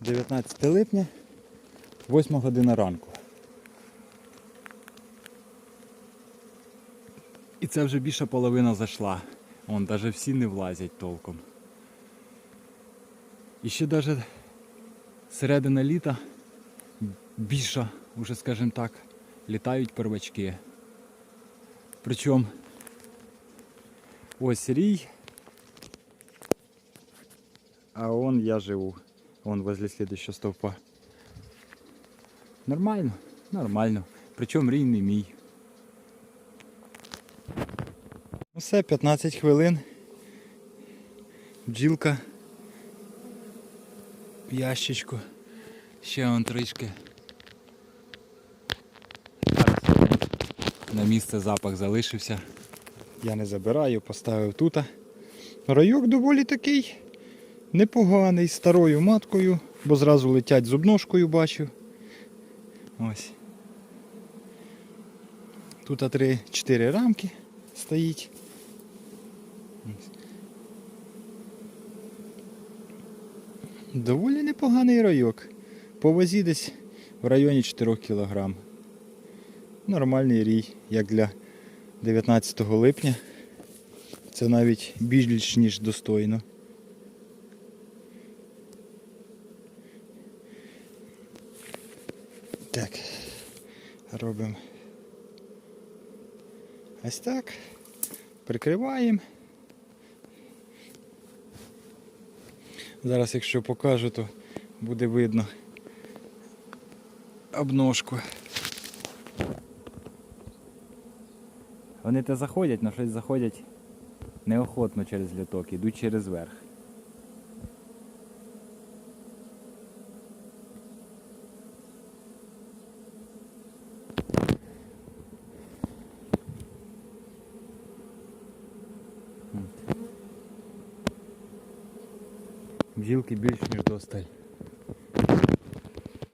19 липня, 8 година ранку. І це вже більша половина зайшла. Вон навіть всі не влазять толком. І ще навіть середина літа більша, уже скажімо так, літають первачки. Причому ось рій, а он я живу. Вон возле следующего стовпа. Нормально, нормально. Причому рій не мій. Все, 15 хвилин. Бджілка. В ящичку. Ще он трішки. На місце запах залишився. Я не забираю, поставив тут. Райок доволі такий непоганий, з старою маткою, бо зразу летять зубножкою бачу. Ось. Тут 3-4 рамки стоїть. Доволі непоганий райок. По вазі десь в районі 4 кг. Нормальний рій, як для 19 липня. Це навіть більш ніж достойно. Так, робимо ось так. Прикриваємо. Зараз, якщо покажу, то буде видно обножку. Вони те заходять, але щось заходять неохотно через літок, йдуть через верх. Бджілки більш ніж досталь.